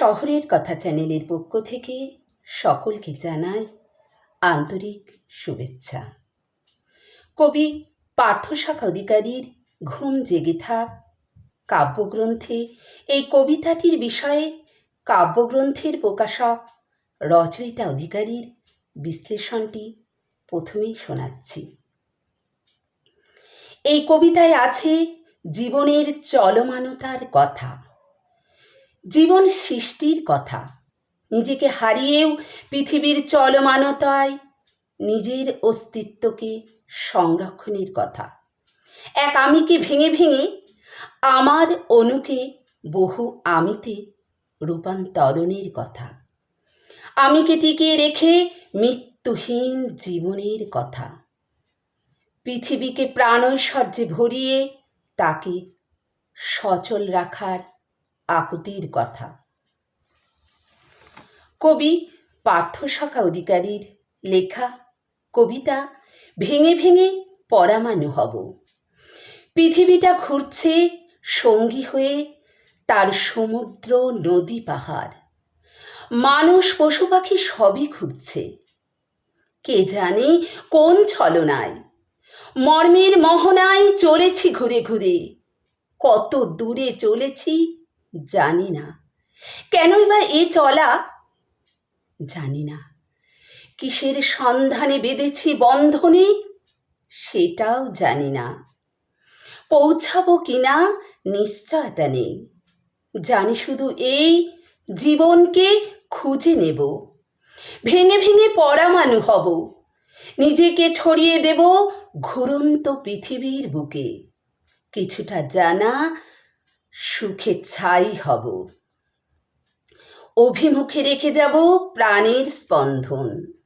শহরের কথা চ্যানেলের পক্ষ থেকে সকলকে জানাই আন্তরিক শুভেচ্ছা। কবি, পার্থশাখা অধিকারীর ঘুম জেগে থাক কাব্যগ্রন্থে এই কবিতাটির বিষয়ে কাব্যগ্রন্থের প্রকাশক রচয়িতা অধিকারীর বিশ্লেষণটি প্রথমেই শোনাচ্ছি। এই কবিতায় আছে জীবনের চলমানতার কথা। জীবন সৃষ্টির কথা। নিজেকে হারিয়েও পৃথিবীর চলমানতায় নিজের অস্তিত্বকে সংরক্ষণের কথা। এক আমিকে ভেঙে ভেঙে আমার অনুকে বহু আমিতে রূপান্তরণের কথা। আমিকে টিকিয়ে রেখে মৃত্যুহীন জীবনের কথা। পৃথিবীকে প্রাণৈশ্বর্যে ভরিয়ে তাকে সচল রাখার আকুতির কথা। কবি পার্থশাখা অধিকারীর লেখা, কবিতা ভেঙে ভেঙে পরামানু হব। পৃথিবীটা ঘুরছে সঙ্গী হয়ে তার সমুদ্র, নদী, পাহাড়। মানুষ, পশু পাখি সবই ঘুরছে। কে জানে কোন ছলনায়? মর্মের মোহনায় চলেছি ঘুরে ঘুরে। কত দূরে চলেছি জানি না। কেনই বা এ চলা? জানি না। কিসের সন্ধানে বেঁধেছি বন্ধনে? সেটাও জানি না। পৌঁছাবো কিনা নিশ্চয়তা নেই। জানি শুধু এই জীবনকে খুঁজে নেব। ভেঙে ভেঙে পরামানু হব। নিজেকে ছড়িয়ে দেব ঘুরন্ত পৃথিবীর বুকে। কিছুটা জানা সুখে ছাই হব। অভিমুখে রেখে যাব প্রাণের স্পন্দন।